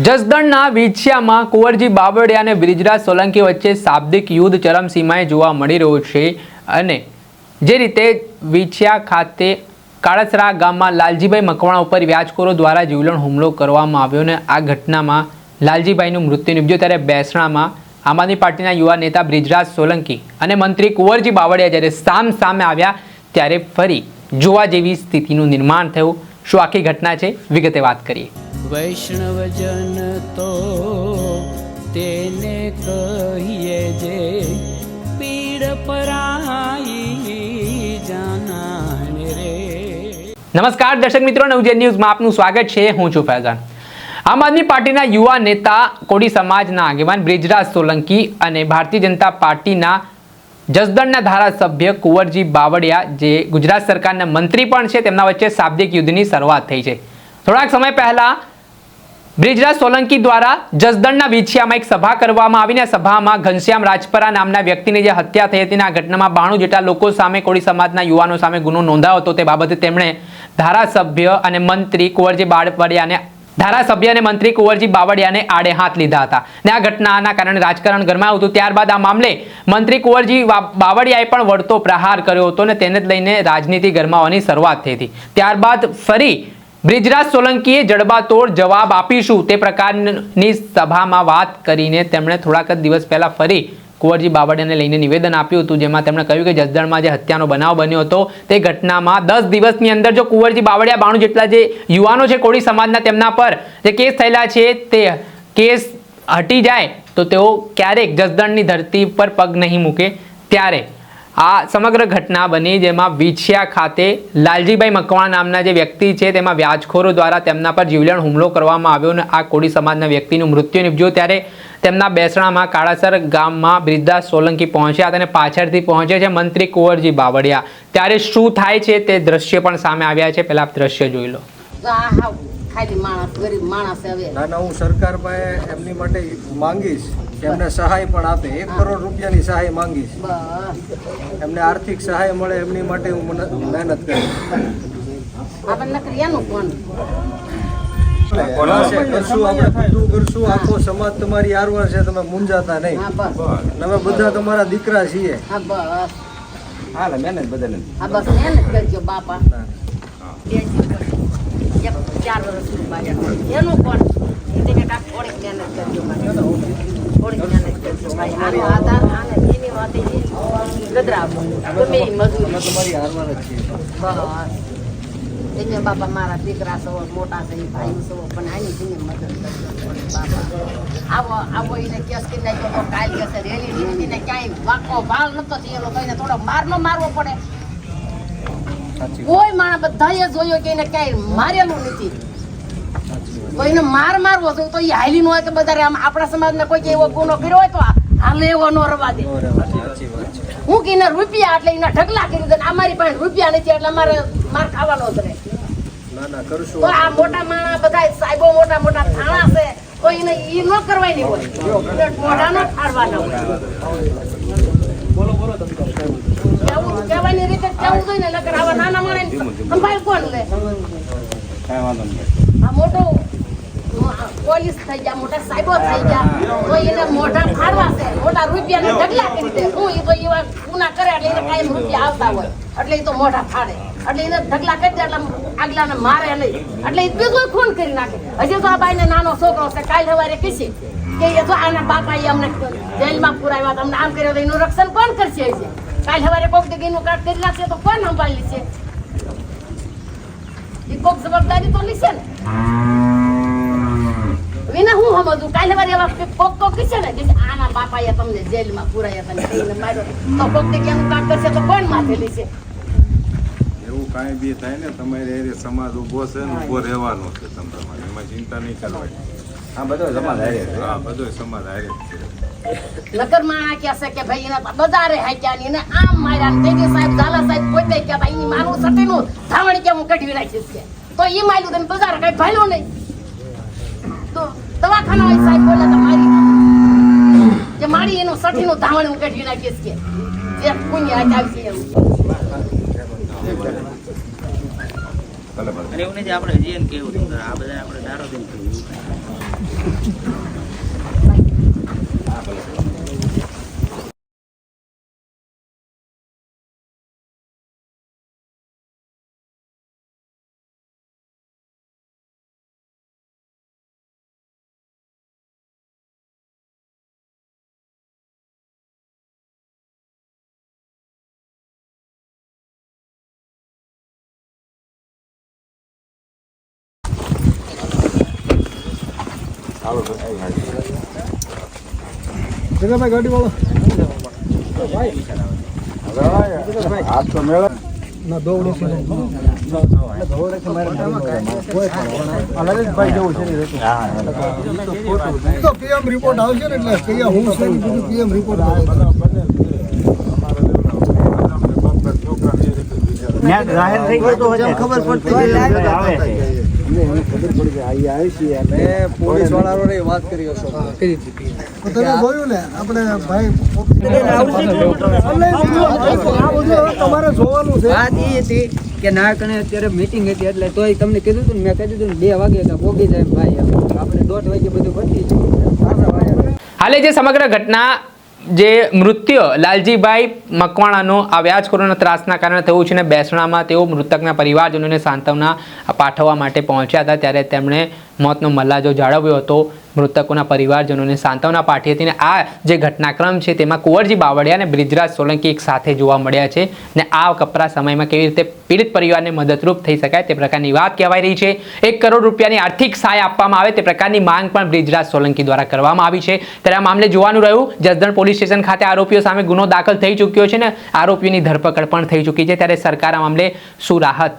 જસદણના વિછિયામાં કુંવરજી બાબડિયા અને બ્રિજરાજ સોલંકી વચ્ચે શાબ્દિક યુદ્ધ ચરમસીમાએ જોવા મળી રહ્યું છે અને જે રીતે વિછિયા ખાતે કાળસરા ગામમાં લાલજીભાઈ મકવાણા ઉપર વ્યાજખોરો દ્વારા જીવલેણ હુમલો કરવામાં આવ્યો અને આ ઘટનામાં લાલજીભાઈનું મૃત્યુ નિપજ્યું ત્યારે બેસણામાં આમ આદમી પાર્ટીના યુવા નેતા બ્રિજરાજ સોલંકી અને મંત્રી કુંવરજી બાવળિયા જ્યારે સામ સામે આવ્યા ત્યારે ફરી જોવા જેવી સ્થિતિનું નિર્માણ થયું. શું આખી ઘટના છે? વિગતે વાત કરીએ. વૈષ્ણવજન તો તેને કહીએ જે પીડ પરાઈ જાનાને રે. નમસ્કાર, દર્શક મિત્રો નવજન ન્યૂઝમાં આપનું સ્વાગત છે. હું છું ફૈઝાન. આમ આદમી પાર્ટીના યુવા નેતા કોડી સમાજના આગેવાન બ્રિજરાજ સોલંકી અને ભારતીય જનતા પાર્ટીના જસદણના ધારાસભ્ય કુંવરજી બાવળિયા, જે ગુજરાત સરકારના મંત્રી પણ છે, તેમના વચ્ચે શાબ્દિક યુદ્ધની શરૂઆત થઈ છે. થોડાક સમય પહેલા બ્રિજરાજ સોલંકી દ્વારા જસદણના વિછિયામાં એક સભા કરવામાં આવીને સભામાં ઘનશ્યામ રાજપરા નામના વ્યક્તિની જે હત્યા થઈ હતી આ ઘટનામાં બાણું જેટલા લોકો સામે કોળી સમાજના યુવાનો સામે ગુનો નોંધાયો હતો તે બાબતે તેમણે ધારાસભ્ય અને મંત્રી કુંવરજી બાળપડિયાને ધારાસભ્ય અને મંત્રી કુંવરજી બાવળિયાને આડે હાથ લીધા હતા. ને આ ઘટનાના કારણે રાજકારણ ગરમાયું હતું. ત્યારબાદ આ મામલે મંત્રી કુંવરજી બાવળિયાએ પણ વળતો પ્રહાર કર્યો હતો ને તેને લઈને રાજનીતિ ગરમાવાની શરૂઆત થઈ હતી. ત્યારબાદ ફરી બ્રિજરાજ સોલંકીએ જડબાતોડ જવાબ આપીશું. તે પ્રકારની સભામાં વાત કરીને તેમણે થોડાક જ દિવસ પહેલા ફરી કુંવરજી બાવળિયાને લઈને નિવેદન આપ્યું હતું, જેમાં તેમણે કહ્યું કે જસદણમાં જે હત્યાનો બનાવ બન્યો હતો, તે ઘટનામાં દસ દિવસની અંદર જો કુંવરજી બાવળિયા બાણું જેટલા જે યુવાનો છે કોળી સમાજના તેમના પર જે કેસ થયેલા છે, તે કેસ હટી જાય, તો તેઓ ક્યારેક જસદણની ધરતી પર પગ નહીં મૂકે, ત્યારે આ સમગ્ર ઘટના બની જેમાં વિછિયા ખાતે લાલજીભાઈ મકવાણા નામના જે વ્યક્તિ છે, તેમાં વ્યાજખોરો દ્વારા તેમના પર જીવલેણ હુમલો કરવામાં આવ્યો અને આ કોળી સમાજના વ્યક્તિનું મૃત્યુ નિપજ્યું. ત્યારે તેમના બેસણામાં કાળાસર ગામમાં બ્રિજદાસ સોલંકી પહોંચ્યા અને પાછળથી પહોંચે છે મંત્રી કુંવરજી બાવળિયા. ત્યારે શું થાય છે તે દ્રશ્ય પણ સામે આવ્યા છે. પહેલા દ્રશ્ય જોઈ લો. ખાલી માણસ ગરીબ માણસ હવે. ના ના હું સરકાર પાસે એમની માટે માંગીશ. કે એમને સહાય પણ આપે. એક કરોડ રૂપિયાની સહાય માંગીશ. એમને આર્થિક સહાય મળે એમની માટે હું મહેનત કરીશ. આપણને નકરી એનું કોણ કરશું આપણે બધું કરશું. આખો સમાજ તમારી આરવાર છે તમે મૂંઝાતા નહીં. હા બસ. અમે બધા તમારા દીકરા છીએ. હા બસ. હાલે મહેનત બદલે હા બસ મહેનત કરજો બાપા. ચાર વર્ષનું બાળક એનું પણ તેને કાંઈક થોડીક મહેનત કરજો. થોડીક મહેનત કરજો ભાઈ આનો આધાર આને એની માટે ગદરા ગમે મજૂરી. તમારી આરવાર જ બસ. એને બાપા મારા દીકરા સૌ મોટા છે ભાઈ સૌ પણ આની તેને મદદ કરજો બાપા. આવો આવો એને કેસ કે નાખ્યો તો કાલ કે રેલી લીધી ને ક્યાંય વાંકો ભાળ નતો થયેલો તો એને થોડો મારનો મારવો પડે. કોઈ માણસ બધાએ જોયો કે એને ક્યાંય મારેલું નથી. કોઈને માર મારવો તો એ હાલી નો હોય કે બધા આમ આપણા સમાજને કોઈ એવો ગુનો કર્યો હોય તો હાલે એવો નો રવા દે. હું કે એના રૂપિયા એટલે એના ઢગલા કરી દે અમારી પાસે રૂપિયા નથી એટલે અમારે માર ખાવાનો જ રહે તો આ મોટા માણસ બધા સાહેબો મોટા મોટા થાણા છે તો એને એ ન કરવાની હોય. મોઢા નો ફાડવાના હોય. કેવું કહેવાની રીતે કેવું જોઈએ ને નકર આવા નાના માણસ સંભાળ કોણ લે આ મોટો પોલીસ થઈ ગયા મોટા સાહેબો થઈ ગયા. તો એને મોઢા ફાડવા છે. મોટા રૂપિયાને ઢગલા કરી દે. હું એ તો એવા ગુના કરે એટલે એને કાયમ રૂપિયા આવતા હોય. એટલે એ તો મોઢા ફાડે. એટલે એને ઢગલા કરી દે એટલે આગલાને મારે નહીં. એટલે એ બીજું ખૂન કરી નાખે. હજી તો આ બાઈને નાનો છોકરો છે. કાલ સવારે કીધી કે એ તો આના બાપાએ અમને જેલમાં પુરાવ્યા અમને આમ કર્યો તો એનું રક્ષણ કોણ કરશે? કાલ સવારે કોક જગ્યાનું કાર્ડ કરી નાખશે તો કોણ સંભાળી એ કોક જવાબદારી તો લેશે ને. વિના હું સમજુ કાલે વારે એવા કોક કોક છે ને કે આના બાપાએ તમને જેલમાં પુરાયા હતા ને માર્યો. તો કોક જગ્યાનું કામ કરશે તો કોણ માથે લેશે? એવું કાંઈ બી થાય ને તમારે એ સમાજ ઊભો છે ને ઊભો રહેવાનો છે તમારે. એમાં ચિંતા નહીં કરવાની. આ બધો સમાજ હારે છે. હા બધો સમાજ હારે છે. નકર માણા કે છે કે ભાઈ એના બજારે હાક્યા ની ને આમ માર્યા ને તેજી સાહેબ ઝાલા સાહેબ પોતે કે ભાઈ એની મારું સટીનું ધાવણ કે હું કઢવી નાખીશ કે? તો એ માર્યું તમે બજાર કઈ ભાલ્યું નહીં. તો દવાખાના સાહેબ, બોલે તો મારી. જે મારી એનું સઠીનું ધાવણ હું કાઢી નાખીશ કે. જે પુણ્ય આવશે એવું અને એવું નથી, આપણે હજી કેવું આ બધા આપણે દારો દઈને કહ્યું ભાઈ ગાડી વાળો ના દોવડે છે. તો પીએમ રિપોર્ટ આવશે ને એટલે કયા છે ને રિપોર્ટ આવે ખબર મેં પોલીસ વાળાને વાત કરી હશો. તમે જોયું ને આપણે ભાઈ તમારે જોવાનું છે. વાત એ હતી કે ના કણે અત્યારે મીટિંગ હતી એટલે તોય તમને કીધું હતું ને મેં કહી દીધું બે વાગે કે પોગી જાય ભાઈ. આપણે દોઢ વાગે બધું પતી હાલે જે સમગ્ર ઘટના જે મૃત્યુ લાલજીભાઈ મકવાણાનો આ વ્યાજખોરોના ત્રાસના કારણે થયું છે ને બેસણામાં તેઓ મૃતકના પરિવારજનોને સાંત્વના પાઠવવા માટે પહોંચ્યા હતા. ત્યારે તેમણે મોતનો મલ્લાજો જાળવ્યો હતો. મૃતકોના પરિવારજનોને સાંત્વના પાઠવી હતી ને આ જે ઘટનાક્રમ છે તેમાં કુંવરજી બાવળિયા અને બ્રિજરાજ સોલંકી એક સાથે જોવા મળ્યા છે ને આ કપરા સમયમાં કેવી રીતે પીડિત પરિવારને મદદરૂપ થઈ શકાય તે પ્રકારની વાત કહેવાઈ રહી છે. એક કરોડ રૂપિયાની આર્થિક સહાય આપવામાં આવે તે પ્રકારની માંગ પણ બ્રિજરાજ સોલંકી દ્વારા કરવામાં આવી છે. ત્યારે આ મામલે જોવાનું રહ્યું, જસદણ પોલીસ સ્ટેશન ખાતે આરોપીઓ સામે ગુનો દાખલ થઈ ચૂક્યો છે ને આરોપીઓની ધરપકડ પણ થઈ ચૂકી છે. ત્યારે સરકાર આ મામલે શું રાહત